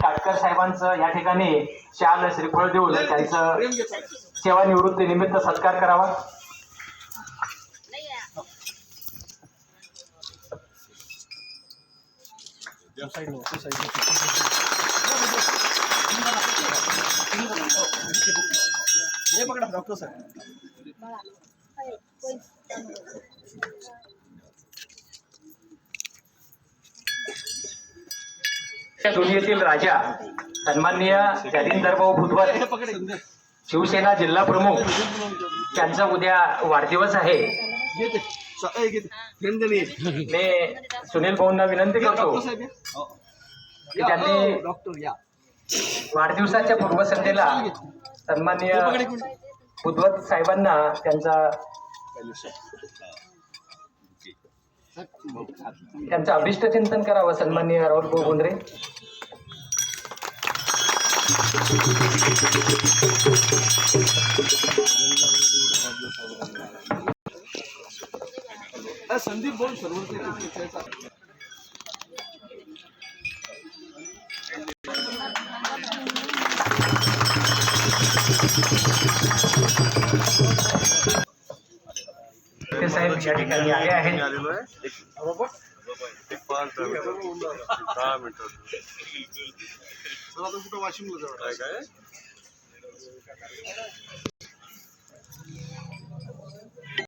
काटकर साहेबांचं या ठिकाणी शाल श्रीफळ देऊन त्यांचं सेवानिवृत्ती निमित्त सत्कार करावा. पकडा डॉक्टर साहेब. दुनियेतील राजा सन्माननीय जालिंदरभाऊ भुजबळ शिवसेना जिल्हा प्रमुख त्यांचा उद्या वाढदिवस आहे. मी सुनील भाऊंना विनंती करतो की त्यांनी वाढदिवसाच्या पूर्वसंध्येला सन्माननीय भुतवत साहेबांना त्यांचा त्यांचं अभिष्ट चिंतन करावं सन्माननीय राहुल गोगुंद्रे संदीप बोल सर्व ते साहेब या ठिकाणी आले आहेत. दहा मिनिटं. कुठं वाशिमला काय काय?